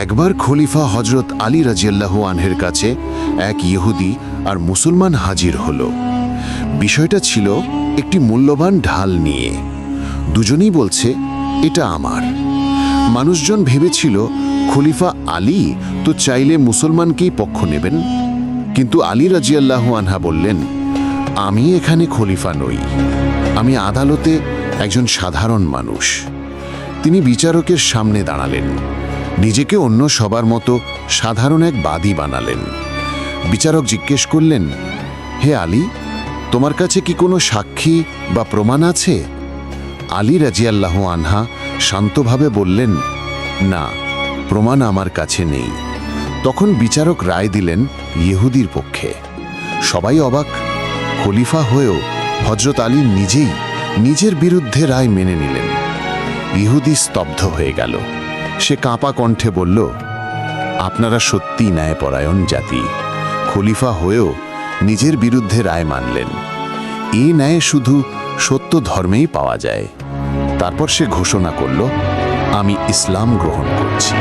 একবার খলিফা হজরত আলী রাজিয়াল্লাহ আনহের কাছে এক ইহুদি আর মুসলমান হাজির হল। বিষয়টা ছিল একটি মূল্যবান ঢাল নিয়ে। দুজনেই বলছে, এটা আমার। মানুষজন ভেবেছিল, খলিফা আলী তো চাইলে মুসলমানকেই পক্ষ নেবেন। কিন্তু আলী রাজিয়াল্লাহ আনহা বললেন, আমি এখানে খলিফা নই। আমি আদালতে একজন সাধারণ মানুষ। তিনি বিচারকের সামনে দাঁড়ালেন। নিজেকে অন্য সবার মতো সাধারণ এক বাদী বানালেন। বিচারক জিজ্ঞেস করলেন, হে আলী, তোমার কাছে কি কোনো সাক্ষী বা প্রমাণ আছে? আলী রাজিয়াল্লাহ আনহা শান্তভাবে বললেন, না, প্রমাণ আমার কাছে নেই। তখন বিচারক রায় দিলেন ইহুদির পক্ষে। সবাই অবাক, খলিফা হয়েও হজরত আলী নিজেই নিজের বিরুদ্ধে রায় মেনে নিলেন। ইহুদি স্তব্ধ হয়ে গেল। সে কাঁপা কণ্ঠে বলল, আপনারা সত্যি ন্যায়পরায়ণ জাতি। খলিফা হয়েও নিজের বিরুদ্ধে রায় মানলেন। এ ন্যায় শুধু সত্য ধর্মেই পাওয়া যায়। তারপর সে ঘোষণা করল, আমি ইসলাম গ্রহণ করছি।